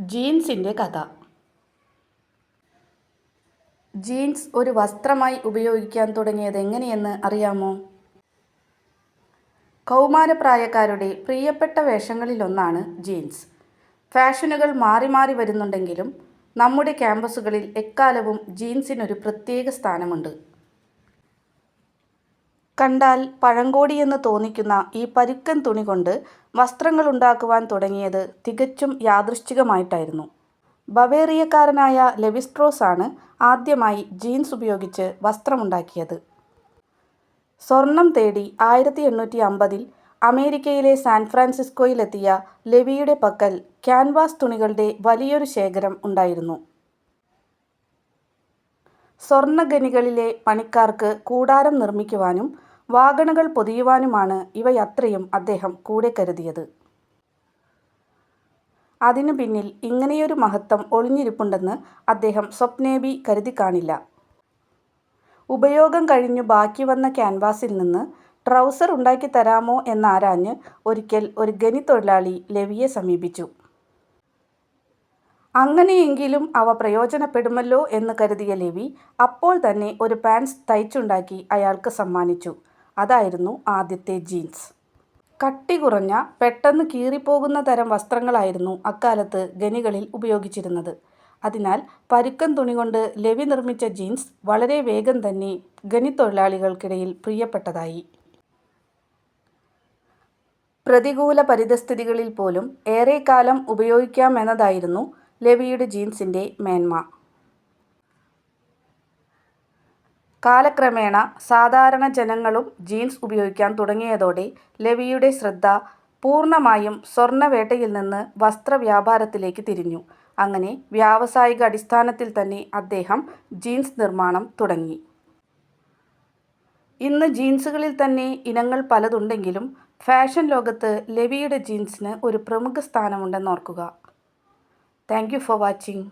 ജീൻസിന്റെ കഥ. ജീൻസ് ഒരു വസ്ത്രമായി ഉപയോഗിക്കാൻ തുടങ്ങിയത് എങ്ങനെയെന്ന് അറിയാമോ? കൗമാരപ്രായക്കാരുടെ പ്രിയപ്പെട്ട വേഷങ്ങളിലൊന്നാണ് ജീൻസ്. ഫാഷനുകൾ മാറി മാറി വരുന്നുണ്ടെങ്കിലും നമ്മുടെ ക്യാമ്പസുകളിൽ എക്കാലവും ജീൻസിനൊരു പ്രത്യേക സ്ഥാനമുണ്ട്. കണ്ടാൽ പഴങ്കോടിയെന്ന് തോന്നിക്കുന്ന ഈ പരുക്കൻ തുണി കൊണ്ട് വസ്ത്രങ്ങൾ ഉണ്ടാക്കുവാൻ തുടങ്ങിയത് തികച്ചും യാദൃശ്ചികമായിട്ടായിരുന്നു. ബവേറിയക്കാരനായ ലെവിസ്ട്രോസ് ആണ് ആദ്യമായി ജീൻസ് ഉപയോഗിച്ച് വസ്ത്രമുണ്ടാക്കിയത്. സ്വർണം തേടി ആയിരത്തി എണ്ണൂറ്റി അമ്പതിൽ അമേരിക്കയിലെ സാൻ ഫ്രാൻസിസ്കോയിലെത്തിയ ലെവിയുടെ പക്കൽ ക്യാൻവാസ് തുണികളുടെ വലിയൊരു ശേഖരം ഉണ്ടായിരുന്നു. സ്വർണഖനികളിലെ പണിക്കാർക്ക് കൂടാരം നിർമ്മിക്കുവാനും വാഗണുകൾ പൊതിയുവാനുമാണ് ഇവയത്രയും അദ്ദേഹം കൂടെ കരുതിയത്. അതിനു പിന്നിൽ ഇങ്ങനെയൊരു മഹത്വം ഒളിഞ്ഞിരിപ്പുണ്ടെന്ന് അദ്ദേഹം സ്വപ്നേബി കരുതി കാണില്ല. ഉപയോഗം കഴിഞ്ഞു ബാക്കി വന്ന ക്യാൻവാസിൽ നിന്ന് ട്രൗസർ ഉണ്ടാക്കി തരാമോ എന്നാരാഞ്ഞ് ഒരിക്കൽ ഒരു ഖനി തൊഴിലാളി ലെവിയെ സമീപിച്ചു. അങ്ങനെയെങ്കിലും അവ പ്രയോജനപ്പെടുമല്ലോ എന്ന് കരുതിയ ലെവി അപ്പോൾ തന്നെ ഒരു പാൻസ് തയ്ച്ചുണ്ടാക്കി അയാൾക്ക് സമ്മാനിച്ചു. അതായിരുന്നു ആദ്യത്തെ ജീൻസ്. കട്ടി കുറഞ്ഞ പെട്ടെന്ന് കീറിപ്പോകുന്ന തരം വസ്ത്രങ്ങളായിരുന്നു അക്കാലത്ത് ഖനികളിൽ ഉപയോഗിച്ചിരുന്നത്. അതിനാൽ പരുക്കൻ തുണി കൊണ്ട് ലവി നിർമ്മിച്ച ജീൻസ് വളരെ വേഗം തന്നെ ഖനിത്തൊഴിലാളികൾക്കിടയിൽ പ്രിയപ്പെട്ടതായി. പ്രതികൂല പരിതസ്ഥിതികളിൽ പോലും ഏറെക്കാലം ഉപയോഗിക്കാമെന്നതായിരുന്നു ലവിയുടെ ജീൻസിന്റെ മേന്മ. കാലക്രമേണ സാധാരണ ജനങ്ങളും ജീൻസ് ഉപയോഗിക്കാൻ തുടങ്ങിയതോടെ ലെവിയുടെ ശ്രദ്ധ പൂർണമായും സ്വർണവേട്ടയിൽ നിന്ന് വസ്ത്രവ്യാപാരത്തിലേക്ക് തിരിഞ്ഞു. അങ്ങനെ വ്യാവസായിക അടിസ്ഥാനത്തിൽ തന്നെ അദ്ദേഹം ജീൻസ് നിർമ്മാണം തുടങ്ങി. ഇന്ന് ജീൻസുകളിൽ തന്നെ ഇനങ്ങൾ പലതുണ്ടെങ്കിലും ഫാഷൻ ലോകത്ത് ലെവിയുടെ ജീൻസിന് ഒരു പ്രമുഖ സ്ഥാനമുണ്ടെന്നോർക്കുക താങ്ക് യു ഫോർ വാച്ചിങ്.